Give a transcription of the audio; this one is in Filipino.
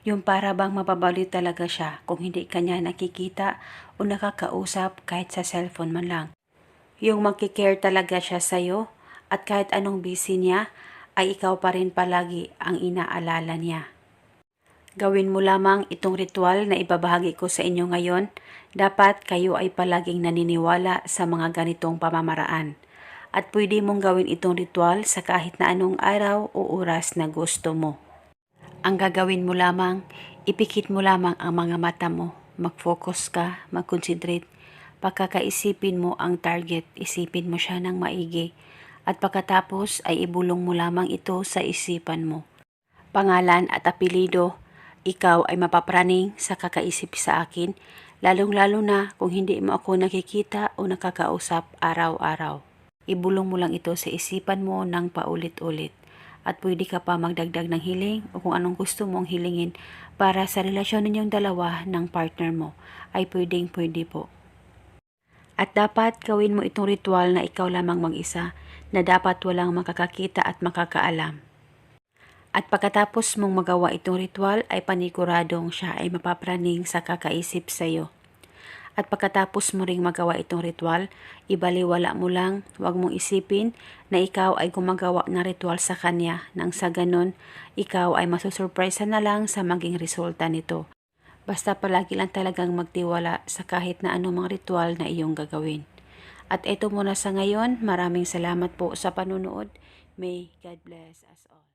Yung para bang mababaliw talaga siya kung hindi kanya nakikita o nakakausap kahit sa cellphone man lang. Yung makikare talaga siya sa iyo at kahit anong busy niya ay ikaw pa rin palagi ang inaalala niya. Gawin mo lamang itong ritual na ibabahagi ko sa inyo ngayon. Dapat kayo ay palaging naniniwala sa mga ganitong pamamaraan. At pwede mong gawin itong ritual sa kahit na anong araw o oras na gusto mo. Ang gagawin mo lamang, ipikit mo lamang ang mga mata mo. Mag-focus ka, mag-concentrate. Pagkakaisipin mo ang target, isipin mo siya ng maigi. At pagkatapos ay ibulong mo lamang ito sa isipan mo. Pangalan at apelido, ikaw ay mapapraning sa kakaisip sa akin, lalong-lalo na kung hindi mo ako nakikita o nakakausap araw-araw. Ibulong mo lang ito sa isipan mo ng paulit-ulit at pwede ka pa magdagdag ng hiling o kung anong gusto mong hilingin para sa relasyon ninyong dalawa ng partner mo ay pwedeng pwede po. At dapat gawin mo itong ritual na ikaw lamang mag-isa na dapat walang makakakita at makakaalam. At pagkatapos mong magawa itong ritual ay paniguradong siya ay mapapraning sa kakaisip sa iyo. At pagkatapos mo ring magawa itong ritual, ibaliwala mo lang, huwag mong isipin na ikaw ay gumagawa ng ritual sa kanya nang sa ganun, ikaw ay masusurpresa na lang sa maging resulta nito. Basta palagi lang talagang magtiwala sa kahit na anumang ritual na iyong gagawin. At ito muna sa ngayon, maraming salamat po sa panunood. May God bless us all.